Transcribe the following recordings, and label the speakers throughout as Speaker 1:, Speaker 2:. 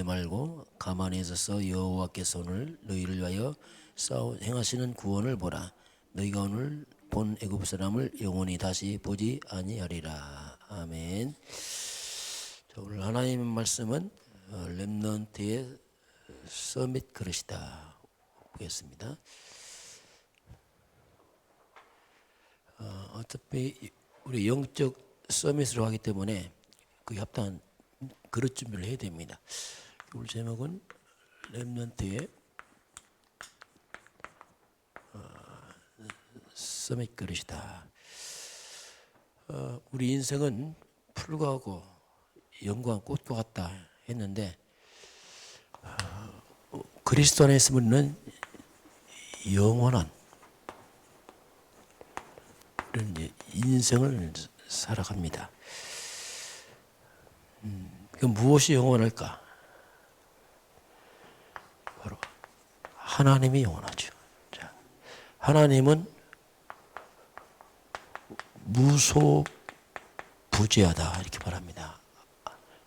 Speaker 1: 두려워하지 말고 가만히 있어서 여호와께서 오늘 너희를 위하여 싸우 행하시는 구원을 보라. 너희가 오늘 본 애굽 사람을 영원히 다시 보지 아니하리라. 아멘. 자, 오늘 하나님의 말씀은 어, 렘넌트의 서밋 그릇이다. 보겠습니다. 어, 어차피 우리 영적 서밋으로 하기 때문에 그 합당한 그릇 준비를 해야 됩니다. 오늘 제목은 렘넌트의 어, 서밋 그릇이다. 어, 우리 인생은 풀과하고 영광 꽃과 같다 했는데 어, 그리스도 안에 있으면 영원한 이제 인생을 살아갑니다. 음, 그 무엇이 영원할까? 바로 하나님이 영원하죠. 자, 하나님은 무소부재하다 이렇게 말합니다.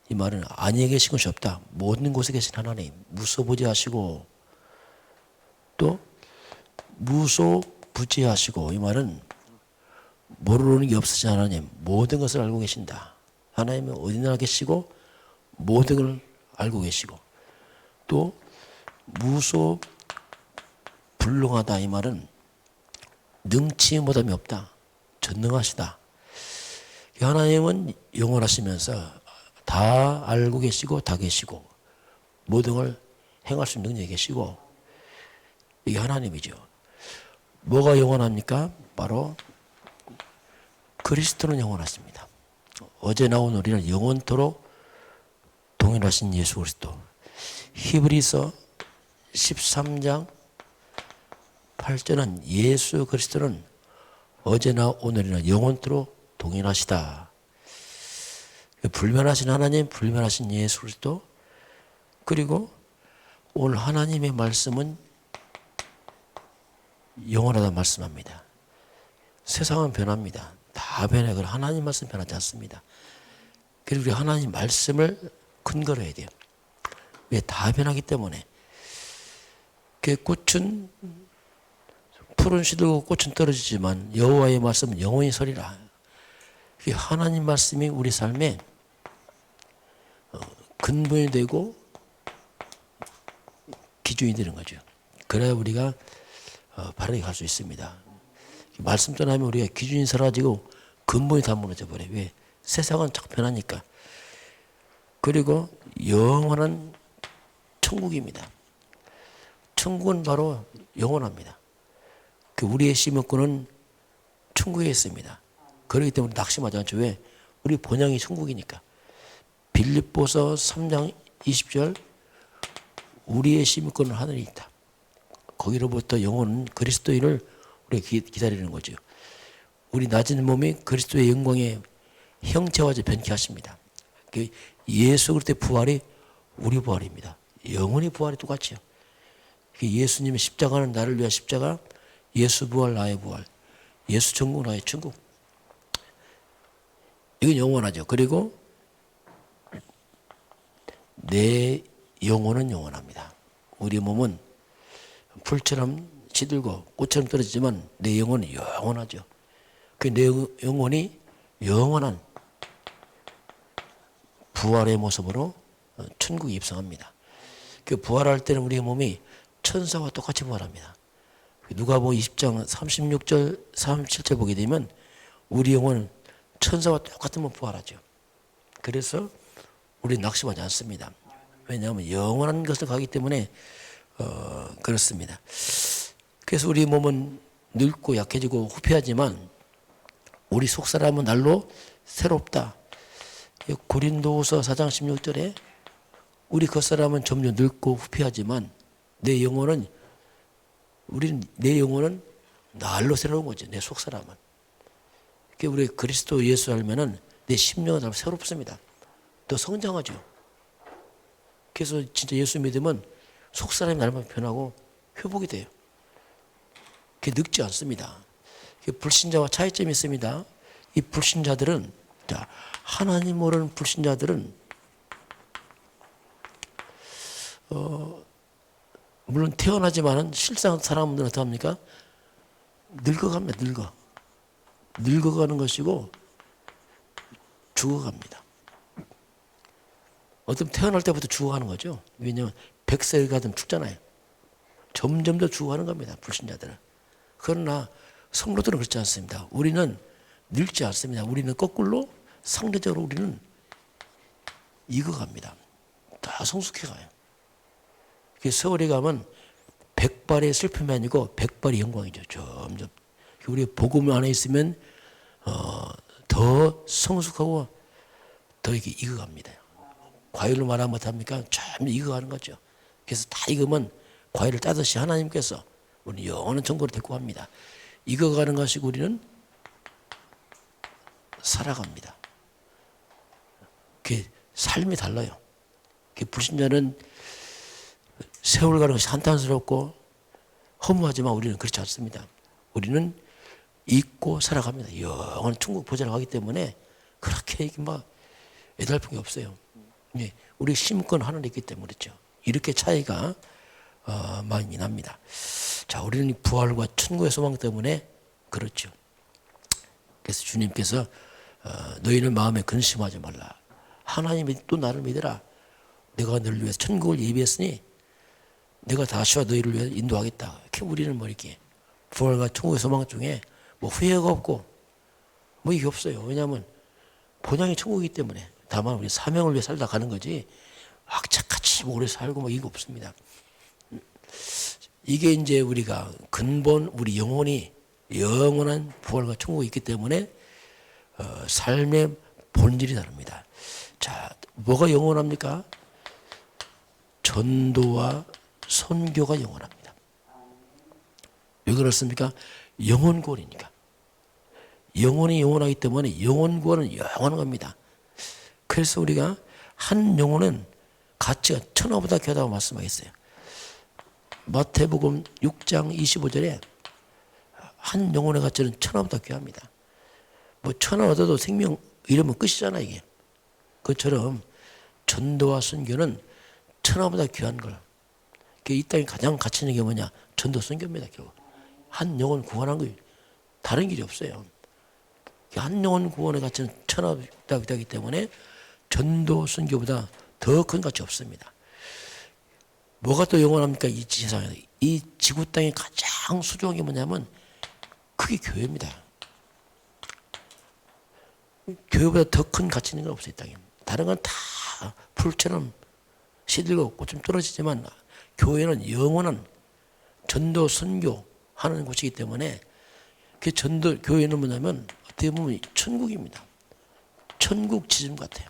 Speaker 1: 이 말은 아니에 계신 것이 없다. 모든 곳에 계신 하나님 무소부재하시고 또 무소부재하시고 이 말은 모르는 게 없으신 하나님 모든 것을 알고 계신다. 하나님은 어디나 계시고 모든 걸 알고 계시고 또 무소 불능하다 이 말은 능치 못함이 없다. 전능하시다. 하나님은 영원하시면서 다 알고 계시고 다 계시고 모든 걸 행할 수 있는 능력이 계시고 이게 하나님이죠. 뭐가 영원합니까? 바로 그리스도는 영원하십니다. 어제 나온 우리는 영원토록 동일하신 예수 그리스도. 히브리서 13장 8절은 예수 그리스도는 어제나 오늘이나 영원토록 동일하시다. 불변하신 하나님, 불변하신 예수 그리스도, 그리고 오늘 하나님의 말씀은 영원하다 말씀합니다. 세상은 변합니다. 다 변해. 그 하나님 말씀 변하지 않습니다. 그리고 우리 하나님 말씀을 근거로 해야 돼요. 왜? 다 변하기 때문에. 그 꽃은 풀은 시들고 꽃은 떨어지지만 여호와의 말씀은 영원히 서리라. 그 하나님 말씀이 우리 삶에 어, 근본이 되고 기준이 되는 거죠. 그래야 우리가 어, 바르게 갈 수 있습니다. 말씀 떠나면 우리가 기준이 사라지고 근본이 다 무너져 버려요. 왜? 세상은 자꾸 변하니까. 그리고 영원한 천국입니다. 천국은 바로 영원합니다. 그 우리의 시민권은 천국에 있습니다. 그렇기 때문에 낙심하지 않죠. 왜? 우리 본향이 천국이니까. 빌립보서 3장 20절 우리의 시민권은 하늘에 있다. 거기로부터 영혼은 그리스도인을 우리가 기다리는 거죠. 우리 낮은 몸이 그리스도의 영광의 형체와 변케 하십니다. 그 예수 그리스도의 부활이 우리 부활입니다. 영원히 부활이 똑같죠. 그 예수님의 십자가는 나를 위한 십자가, 예수 부활 나의 부활, 예수 천국 나의 천국. 이건 영원하죠. 그리고 내 영혼은 영원합니다. 우리 몸은 풀처럼 시들고 꽃처럼 떨어지지만 내 영혼은 영원하죠. 그 내 영혼이 영원한 부활의 모습으로 천국에 입성합니다. 그 부활할 때는 우리의 몸이 천사와 똑같이 부활합니다. 누가복음 20장 36절 37절 보게 되면 우리 영혼은 천사와 똑같은 부활하죠. 그래서 우리 낙심하지 않습니다. 왜냐하면 영원한 것을 가기 때문에 어, 그렇습니다. 그래서 우리 몸은 늙고 약해지고 후패하지만 우리 속 사람은 날로 새롭다. 고린도서 4장 16절에 우리 겉사람은 점점 늙고 후패하지만 내 영혼은 우리는 내 영혼은 날로 새로운 거죠. 내속 사람은. 그 우리 그리스도 예수 알면은 내 심령은 날 새롭습니다. 더 성장하죠. 그래서 진짜 예수 믿으면 속 사람이 날마다 변하고 회복이 돼요. 그게 늙지 않습니다. 불신자와 차이점이 있습니다. 이 불신자들은 자 하나님 모르는 불신자들은 어, 물론 태어나지만은 실상 사람들은 어떻게 합니까? 늙어갑니다. 늙어. 늙어가는 것이고 죽어갑니다. 어떤 태어날 때부터 죽어가는 거죠. 왜냐하면 100세가 되면 죽잖아요. 점점 더 죽어가는 겁니다. 불신자들은. 그러나 성도들은 그렇지 않습니다. 우리는 늙지 않습니다. 우리는 거꾸로 상대적으로 우리는 익어갑니다. 다 성숙해가요. 그래서 서울에 가면 백발의 슬픔이 아니고 백발의 영광이죠. 점점. 우리 복음 안에 있으면 어, 더 성숙하고 더 이렇게 익어갑니다. 과일로 말하면 못합니까? 참 익어가는 거죠. 그래서 다 익으면 과일을 따듯이 하나님께서 우리 영원한 천국으로 데리고 갑니다. 익어가는 것이 우리는 살아갑니다. 그 삶이 달라요. 그 불신자는 세월 가는 것이 한탄스럽고 허무하지만 우리는 그렇지 않습니다. 우리는 잊고 살아갑니다. 영원 천국 보좌를 하기 때문에 그렇게 막 애달픈 게 없어요. 예, 우리 심권 하늘에 있기 때문에 그렇죠. 이렇게 차이가 어, 많이 납니다. 자, 우리는 이 부활과 천국의 소망 때문에 그렇죠. 그래서 주님께서 어, 너희는 마음에 근심하지 말라. 하나님이 또 나를 믿으라. 내가 너를 위해서 천국을 예비했으니 내가 다시와 너희를 위해 인도하겠다. 이렇게 우리는 뭐 이렇게 부활과 천국의 소망 중에 뭐 후회가 없고 뭐 이게 없어요. 왜냐하면 본향이 천국이기 때문에 다만 우리 사명을 위해 살다 가는 거지 악착같이 오래 살고 뭐 이거 없습니다. 이게 이제 우리가 근본 우리 영혼이 영원한 부활과 천국이 있기 때문에 어, 삶의 본질이 다릅니다. 자, 뭐가 영원합니까? 전도와 선교가 영원합니다. 왜 그렇습니까? 영원권이니까. 영혼이 영원하기 때문에 영혼권은 영원한 겁니다. 그래서 우리가 한 영혼은 가치가 천하보다 귀하다고 말씀하셨어요. 마태복음 6장 25절에 한 영혼의 가치는 천하보다 귀합니다. 뭐 천하 얻어도 생명 이러면 끝이잖아 이게. 그처럼 전도와 선교는 천하보다 귀한 걸. 이 땅에 가장 가치 있는 게 뭐냐? 전도 선교입니다. 결국 한 영혼 구원한 거 다른 길이 없어요. 한 영혼 구원의 가치는 천하보다 귀하기 때문에 전도 선교보다 더 큰 가치 없습니다. 뭐가 또 영원합니까? 이 세상에. 이 지구 땅에 가장 소중한 게 뭐냐면 그게 교회입니다. 교회보다 더 큰 가치 있는 건 없어요, 이 땅에. 다른 건 다 풀처럼 시들고 꽃좀 떨어지지만 교회는 영원한 전도 선교 하는 곳이기 때문에 그 전도 교회는 뭐냐면 어떻게 보면 천국입니다. 천국 지점 같아요.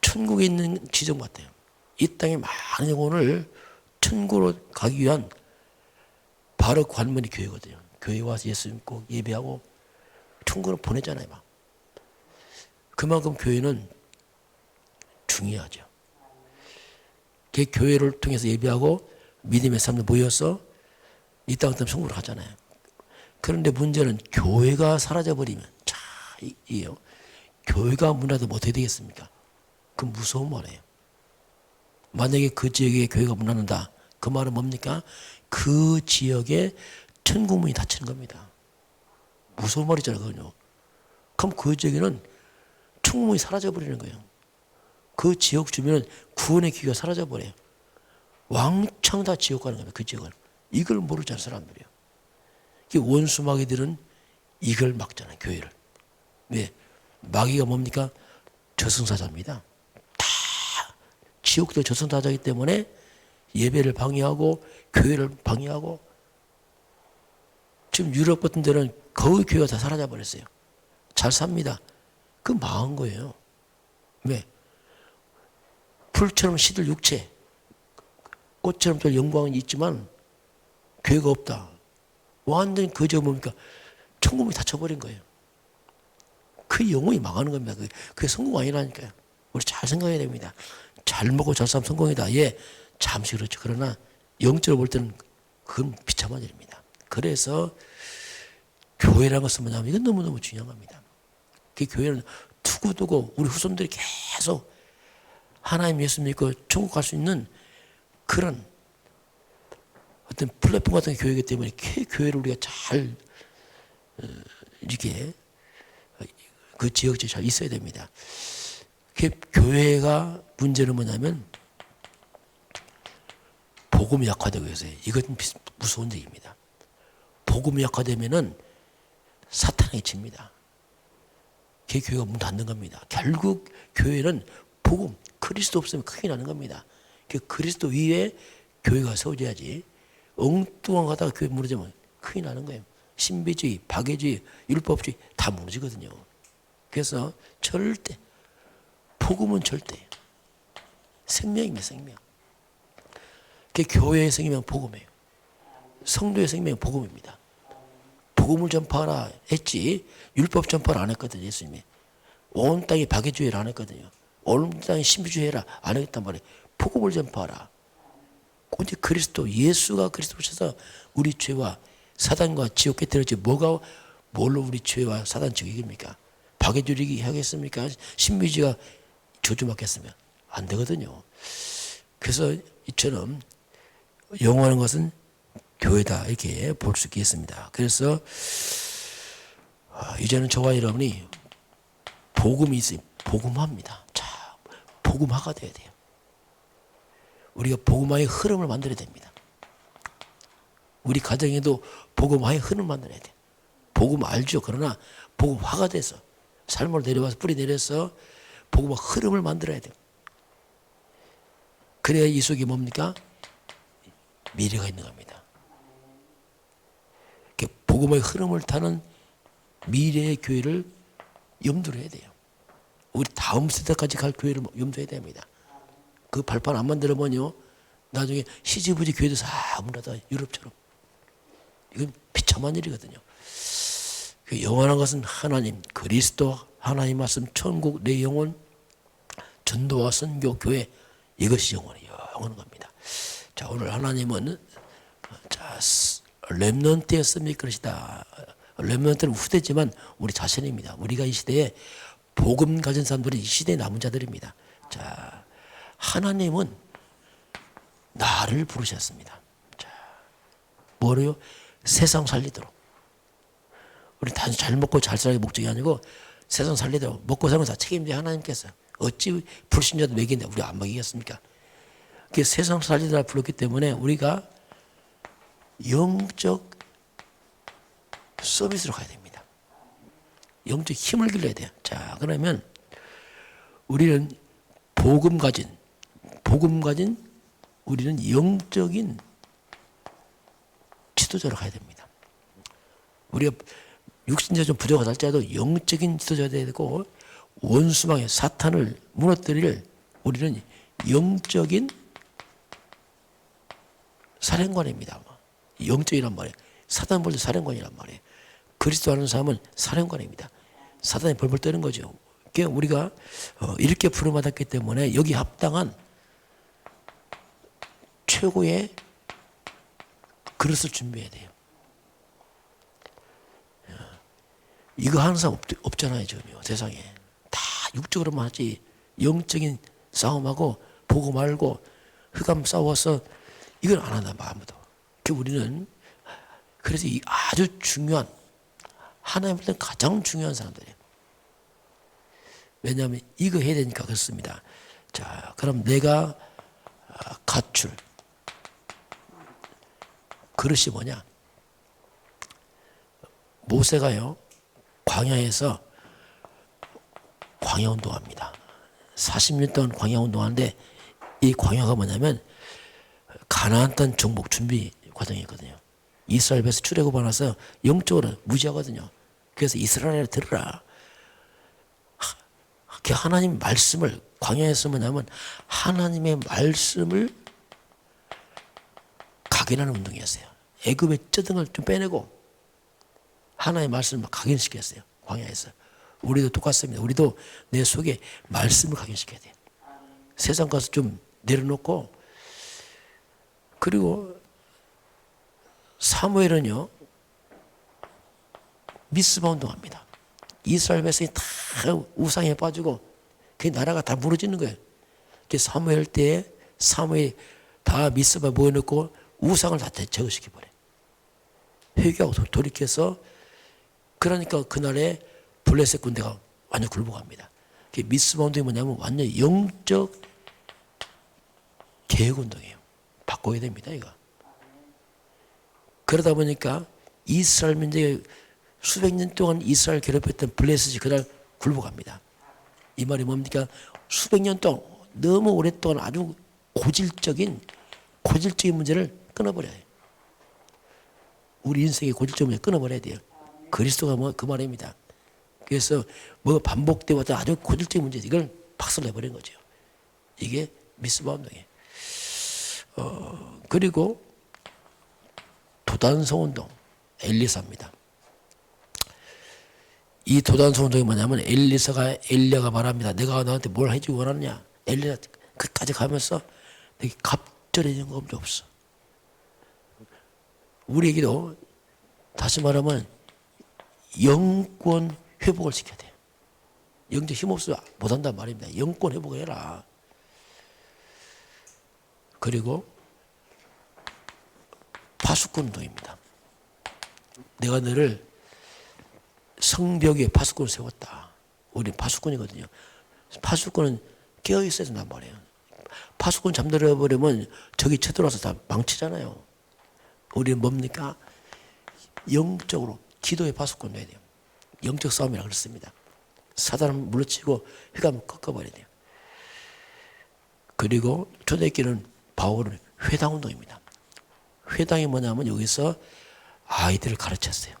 Speaker 1: 천국에 있는 지점 같아요. 이 땅에 많은 영혼을 천국으로 가기 위한 바로 관문이 교회거든요. 교회 와서 예수 믿고 예배하고 천국으로 보내잖아요. 막. 그만큼 교회는 중요하죠. 그 교회를 통해서 예배하고 믿음의 사람들 모여서 이 땅 때문에 천국으로 가잖아요. 그런데 문제는 교회가 사라져버리면 자, 이, 이요. 교회가 무너도 어떻게 되겠습니까? 그 무서운 말이에요. 만약에 그 지역에 교회가 무너진다. 그 말은 뭡니까? 그 지역에 천국문이 닫히는 겁니다. 무서운 말이잖아요, 그건요. 그럼 그 지역에는 천국문이 사라져버리는 거예요. 그 지역 주민은 구원의 기회가 사라져 버려요. 왕창 다 지옥 가는 겁니다, 그 지역은. 이걸 모르지 않은 사람들이에요. 원수 마귀들은 이걸 막잖아요, 교회를. 왜? 마귀가 뭡니까? 저승사자입니다. 지옥도 저승사자이기 때문에 예배를 방해하고 교회를 방해하고 지금 유럽 같은 데는 거의 교회가 다 사라져 버렸어요. 잘 삽니다. 그 망한 거예요. 왜? 풀처럼 시들 육체, 꽃처럼 또 영광은 있지만 교회가 없다. 완전히 그저 뭡니까? 천국이 닫혀버린 거예요. 그 영혼이 망하는 겁니다. 그게 성공 아니라니까요. 우리 잘 생각해야 됩니다. 잘 먹고 잘 살면 성공이다. 예, 잠시 그렇죠. 그러나 영적으로 볼 때는 그건 비참한 일입니다. 그래서 교회라는 것은 뭐냐면 이건 너무너무 중요한 겁니다. 그 교회는 두고두고 우리 후손들이 계속 하나님 예수 믿고 천국 갈 수 있는 그런 어떤 플랫폼 같은 교회이기 때문에 그 교회를 우리가 잘 어, 이렇게 그 지역지에 잘 있어야 됩니다. 그 교회가 문제는 뭐냐면 복음이 약화되고 있어요. 비- 무서운 얘기입니다. 복음이 약화되면은 사탄에게 집니다. 그 교회가 문 닫는 겁니다. 결국 교회는 복음, 그리스도 없으면 크게 나는 겁니다. 그 그리스도 위에 교회가 세워져야지 엉뚱한 거 하다가 교회 무너지면 큰일 나는 거예요. 신비주의, 박애주의, 율법주의 다 무너지거든요. 그래서 절대 복음은 절대 생명입니다, 생명. 그 교회의 생명 복음이에요. 성도의 생명 복음입니다. 복음을 전파하라 했지 율법 전파를 안 했거든요, 예수님이. 온 땅에 박애주의를 안 했거든요. 온 땅에 신비주의라 안 했단 말이에요. 복음을 전파하라. 오직 그리스도 예수가 그리스도 오셔서 우리 죄와 사단과 지옥에 들었지 뭐가 뭘로 우리 죄와 사단 지옥 이깁니까? 박해주리기 하겠습니까? 신비주의가 조주받겠으면 안 되거든요. 그래서 이처럼 영원한 것은 교회다 이렇게 볼 수 있겠습니다. 그래서 아, 이제는 저와 여러분이 복음이 있으면 복음합니다. 자, 복음화가 돼야 돼요. 우리가 복음화의 흐름을 만들어야 됩니다. 우리 가정에도 복음화의 흐름을 만들어야 돼. 복음 알죠. 그러나 복음화가 돼서 삶으로 내려와서 뿌리 내려서 복음화 흐름을 만들어야 돼요. 그래야 이 속에 뭡니까? 미래가 있는 겁니다. 복음의 흐름을 타는 미래의 교회를 염두를 해야 돼요. 우리 다음 세대까지 갈 교회를 염두해야 됩니다. 그 발판 안 만들어보면요. 나중에 시지부지 교회도 사문하다 유럽처럼. 이건 비참한 일이거든요. 그 영원한 것은 하나님, 그리스도, 하나님 말씀, 천국, 내 영혼, 전도와 선교, 교회 이것이 영원히 영원한 겁니다. 자 오늘 하나님은 자 렘넌트였으면 그러시다. 렘넌트는 후대지만 우리 자신입니다. 우리가 이 시대에 복음 가진 사람들이 이 시대의 남은 자들입니다. 자 하나님은 나를 부르셨습니다. 자 뭐래요? 세상 살리도록. 우리 단지 잘 먹고 잘 살기 목적이 아니고 세상 살리도록 먹고 사는 다 책임져 하나님께서 어찌 불신자도 먹이는데 우리 안 먹이겠습니까? 그 세상 살리다 불렀기 때문에 우리가 영적 서비스로 가야 됩니다. 영적 힘을 길러야 돼요. 자, 그러면 우리는 복음 가진, 복음 가진 우리는 영적인 지도자로 가야 됩니다. 우리가 육신자 좀 부족하다 할지라도 영적인 지도자가 돼야 되고 원수망의 사탄을 무너뜨릴 우리는 영적인 사령관입니다. 영적이란 말이에요. 사단 볼때 사령관이란 말이에요. 그리스도 하는 사람은 사령관입니다. 사단이 벌벌 떠는 거죠. 그러니까 우리가 어, 이렇게 부름받았기 때문에 여기 합당한 최고의 그릇을 준비해야 돼요. 어, 이거 하는 사람 없, 잖아요 전혀 세상에. 다 육적으로만 하지 영적인 싸움하고 보고 말고 흑암 싸워서 이걸 안 한다 아무도. 그 우리는 그래서 이 아주 중요한 하나님한테 가장 중요한 사람들이에요. 왜냐하면 이거 해야 되니까 그렇습니다. 자, 그럼 내가 아, 갖출 그릇이 뭐냐? 모세가요 광야에서 광야 운동합니다. 40년 동안 광야 운동하는데 이 광야가 뭐냐면 가나안 땅 정복 준비 과정이거든요. 이스라엘에서 출애굽 나서 영적으로 무지하거든요. 그래서 이스라엘을 들으라. 그 하나님 말씀을 광야에서 뭐냐면 하나님의 말씀을 각인하는 운동이었어요. 애굽의 쩌등을 좀 빼내고 하나님의 말씀을 각인시켰어요. 광야에서. 우리도 똑같습니다. 우리도 내 속에 말씀을 각인시켜야 돼요. 세상 가서 좀 내려놓고 그리고 사무엘은요 미스바 운동합니다. 이스라엘 백성이 다 우상에 빠지고 그 나라가 다 무너지는 거예요. 그 사무엘 때에 사무엘 다 미스바 모여놓고 우상을 다 제거시켜버려. 회개하고 도- 돌이켜서 그러니까 그날에 블레셋 군대가 완전 굴복합니다. 그 미스바 운동이 뭐냐면 완전 영적 개혁 운동이에요. 바꿔야 됩니다, 이거. 그러다 보니까 이스라엘 민족이 수백 년 동안 이스라엘 괴롭혔던 블레셋이 그날 굴복합니다. 이 말이 뭡니까? 수백 년 동안 너무 오랫동안 아주 고질적인 고질적인 문제를 끊어버려야 해요. 우리 인생의 문제 끊어버려야 돼요. 그리스도가 뭐 그 말입니다. 그래서 뭐 반복되고 또 아주 고질적인 문제 이걸 박살 내버린 거죠. 이게 미스바 운동이에요. 어, 그리고 도단성 운동 엘리사입니다. 이 도단성 운동이 뭐냐면 엘리사가 엘리야가 말합니다. 내가 너한테 뭘 해주기 원하느냐? 엘리야 그까지 가면서 되게 갑절해진 거 없어. 우리에게도 다시 말하면 영권 회복을 시켜야 돼요. 영적 힘없어 못한단 말입니다. 영권 회복을 해라. 그리고 파수꾼 운동입니다. 내가 너를 성벽 위에 파수꾼을 세웠다. 우리 파수꾼이거든요. 파수꾼은 깨어 있어야 된단 말이에요. 파수꾼 잠들어 버리면 적이 쳐들어와서 다 망치잖아요. 우리는 뭡니까? 영적으로 기도의 파수꾼 돼야 돼요. 영적 싸움이라 그렇습니다. 사단을 물러치고 휘감을 꺾어버려야 돼요. 그리고 초대교는 바울은 회당 운동입니다. 회당이 뭐냐면 여기서 아이들을 가르쳤어요.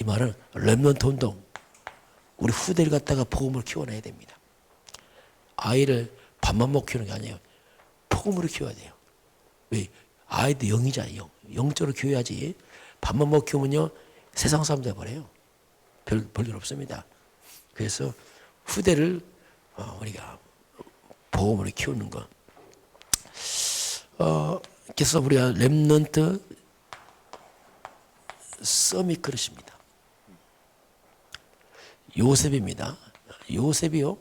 Speaker 1: 이 말은 렘넌트 운동. 우리 후대를 갖다가 복음을 키워내야 됩니다. 아이를 밥만 먹고 키우는 게 아니에요. 복음으로 키워야 돼요. 왜? 아이도 영이잖아요. 영. 영적으로 키워야지. 밥만 먹고 키우면요. 세상 사람 돼버려요. 별, 별일 없습니다. 그래서 후대를 어, 우리가 복음으로 키우는 것. 어, 그래서 우리가 렘넌트 서밋 그릇입니다. 요셉입니다. 요셉이요.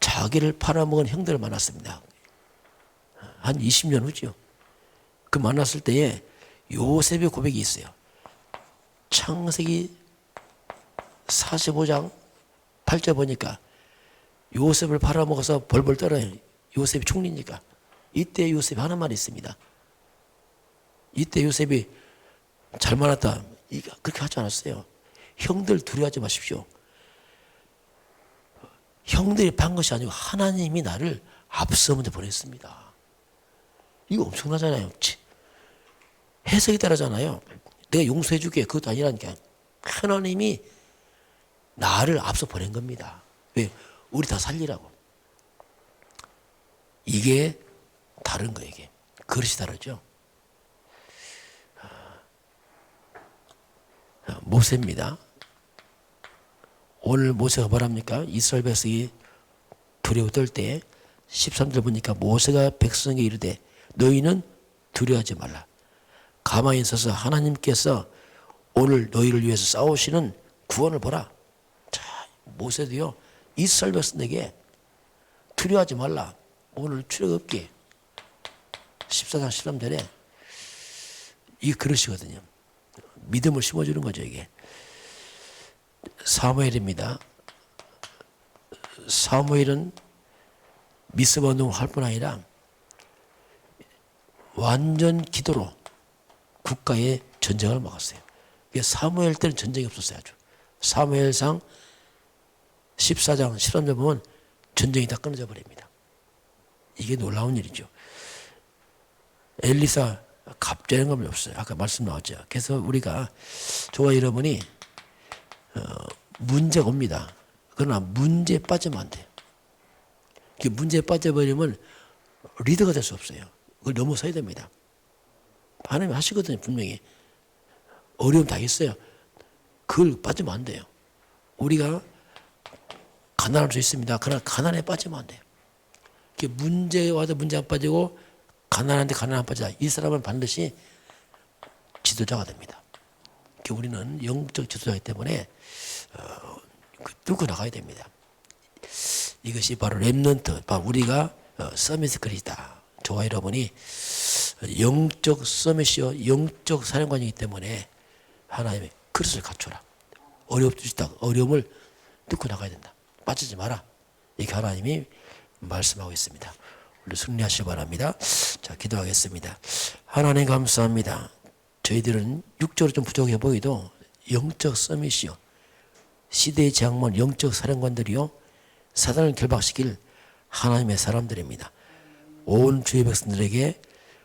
Speaker 1: 자기를 팔아먹은 형들을 만났습니다. 한 20년 후죠. 그 만났을 때에 요셉의 고백이 있어요. 창세기 45장 8절 보니까 요셉을 팔아먹어서 벌벌 떨어요. 요셉이 총리니까. 이때 요셉이 하는 말이 있습니다. 이때 요셉이 잘 말았다. 그렇게 하지 않았어요. 형들 두려워하지 마십시오. 형들이 판 것이 아니고 하나님이 나를 앞서 먼저 보냈습니다. 이거 엄청나잖아요. 치. 해석이 다르잖아요. 내가 용서해 줄게. 그것도 아니라니까. 하나님이 나를 앞서 보낸 겁니다. 왜? 우리 다 살리라고. 이게 다른 거예요, 이게. 그릇이 다르죠. 모세입니다. 오늘 모세가 뭐랍니까? 이스라엘 백성이 두려워 떨때 13절 보니까 모세가 백성에게 이르되 너희는 두려워하지 말라. 가만히 있어서 하나님께서 오늘 너희를 위해서 싸우시는 구원을 보라. 자, 모세도요. 이스라엘 백성에게 두려워하지 말라. 오늘 출애굽 없게 14장 13절에 이 그릇이거든요. 믿음을 심어주는 거죠, 이게. 사무엘입니다. 사무엘은 미스바 운동을 할 뿐 아니라 완전 기도로 국가의 전쟁을 막았어요. 사무엘 때는 전쟁이 없었어요, 아주. 사무엘상 14장 13절 보면 전쟁이 다 끊어져 버립니다. 이게 놀라운 일이죠. 엘리사 갑자행감이 없어요. 아까 말씀 나왔죠. 그래서 우리가 저와 여러분이 어, 문제가 옵니다. 그러나 문제에 빠지면 안 돼요. 그 문제에 빠져버리면 리더가 될 수 없어요. 그걸 넘어서야 됩니다. 하나님 하시거든요, 분명히. 어려움 다 있어요. 그걸 빠지면 안 돼요. 우리가 가난할 수 있습니다. 그러나 가난에 빠지면 안 돼요. 그 문제 와도 문제 안 빠지고 가난한데 가난 안 빠지다. 이 사람은 반드시 지도자가 됩니다. 그 우리는 영적 지도자이기 때문에 어, 그 뚫고 나가야 됩니다. 이것이 바로 랩넌트, 바로 우리가 어, 서밋 그리다. 저와 여러분이 영적 서밋이요, 영적 사령관이기 때문에 하나님의 그릇을 갖춰라. 어렵다. 어려움을 뚫고 나가야 된다. 빠지지 마라. 이렇게 하나님이 말씀하고 있습니다. 우리 승리하시기 바랍니다. 자, 기도하겠습니다. 하나님 감사합니다. 저희들은 육적으로 좀 부족해 보이도 영적 서밋이요. 시대의 장만 영적 사령관들이요. 사단을 결박시킬 하나님의 사람들입니다. 온 주의 백성들에게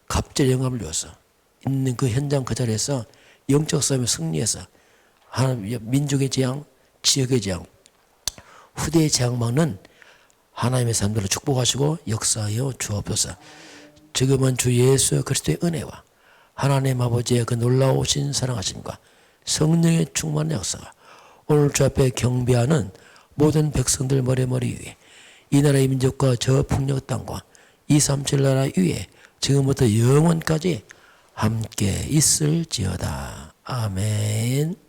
Speaker 1: 갑절 영감을 주어서 있는 그 현장 그 자리에서 영적 싸움에 승리해서 하나님 민족의 재앙, 지역의 재앙, 후대의 재앙 막는 하나님의 사람들을 축복하시고 역사하여 주옵소서. 지금은 주 예수 그리스도의 은혜와 하나님 아버지의 그 놀라우신 사랑하심과 성령의 충만한 역사가 오늘 주 앞에 경배하는 모든 백성들 머리머리 위에 이 나라의 민족과 저 풍력 땅과 237 나라 위에 지금부터 영원까지 함께 있을지어다. 아멘.